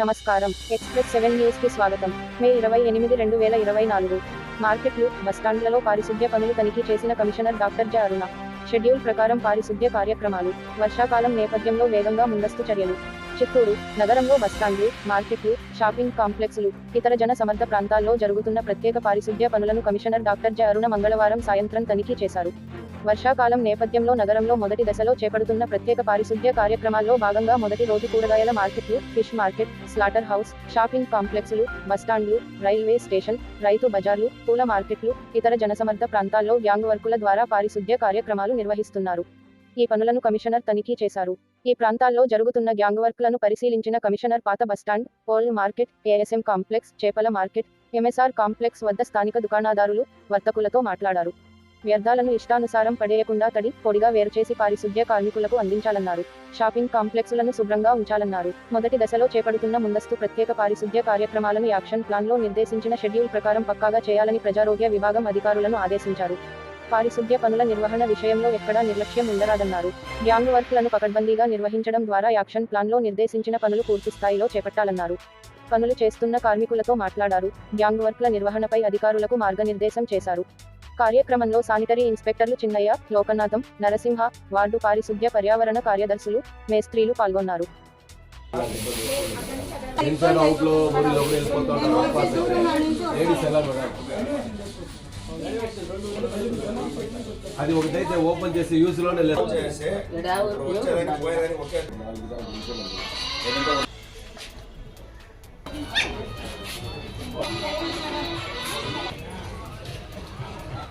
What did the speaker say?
నమస్కారం. Express seven న్యూస్కి స్వాగతం. మే ఇరవై ఎనిమిది రెండు వేల ఇరవై నాలుగు. మార్కెట్లు బస్టాండ్లలో పారిశుద్ధ్య పనులు తనిఖీ చేసిన కమిషనర్ డాక్టర్ జ. అరుణ. షెడ్యూల్ ప్రకారం పారిశుద్ధ్య కార్యక్రమాలు వర్షాకాలం నేపథ్యంలో వేగంగా ముందస్తు చర్యలు. చిత్తూరు నగరంలో బస్టాండ్లు మార్కెట్లు షాపింగ్ కాంప్లెక్స్లు ఇతర జన సమర్థ ప్రాంతాల్లో జరుగుతున్న ప్రత్యేక పారిశుద్ధ్య పనులను కమిషనర్ డాక్టర్ జ. అరుణ మంగళవారం సాయంత్రం తనిఖీ చేశారు. వర్షాకాలం నేపథ్యంలో నగరంలో మొదటి దశలో చేపడుతున్న ప్రత్యేక పారిశుద్ధ్య కార్యక్రమాల్లో భాగంగా మొదటి రోజు కూరగాయల మార్కెట్లు fish market slaughter house shopping కాంప్లెక్స్లు బస్టాండ్లు రైల్వే స్టేషన్ రైతు బజార్లు పూల మార్కెట్లు ఇతర జనసమర్థ ప్రాంతాల్లో గ్యాంగ్ వర్కుల ద్వారా పారిశుద్ధ్య కార్యక్రమాలు నిర్వహిస్తున్నారు. ఈ పనులను కమిషనర్ తనిఖీ చేశారు. ఈ ప్రాంతాల్లో జరుగుతున్న గ్యాంగ్ వర్క్లను పరిశీలించిన కమిషనర్ పాత bus stand pole market ASM complex చేపల మార్కెట్ ఎంఎస్ఆర్ కాంప్లెక్స్ వద్ద స్థానిక దుకాణదారులు వర్తకులతో మాట్లాడారు. వ్యర్థాలను ఇష్టానుసారం పడేయకుండా తడి పొడిగా వేరుచేసి పారిశుద్ధ్య కార్మికులకు అందించాలన్నారు. షాపింగ్ కాంప్లెక్సులను శుభ్రంగా ఉంచాలన్నారు. మొదటి దశలో చేపడుతున్న ముందస్తు ప్రత్యేక పారిశుద్ధ్య కార్యక్రమాలను యాక్షన్ ప్లాన్లో నిర్దేశించిన షెడ్యూల్ ప్రకారం పక్కాగా చేయాలని ప్రజారోగ్య విభాగం అధికారులను ఆదేశించారు. పారిశుద్ధ్య పనుల నిర్వహణ విషయంలో ఎక్కడా నిర్లక్ష్యం ఉండరాదన్నారు. గ్యాంగ్ వర్క్లను పకడ్బందీగా నిర్వహించడం ద్వారా యాక్షన్ ప్లాన్లో నిర్దేశించిన పనులు పూర్తి స్థాయిలో చేపట్టాలన్నారు. పనులు చేస్తున్న కార్మికులతో మాట్లాడారు. గ్యాంగ్ వర్క్ల నిర్వహణపై అధికారులకు మార్గనిర్దేశం చేశారు. కార్యక్రమంలో సానిటరీ ఇన్స్పెక్టర్లు చిన్నయ్య లోకనాథం నరసింహ వార్డు పారిశుద్ధ్య పర్యావరణ కార్యదర్శులు మేస్త్రీలు పాల్గొన్నారు. అది ఒకటైతే ఓపెన్ చేసి యూజ్లోనే లేదు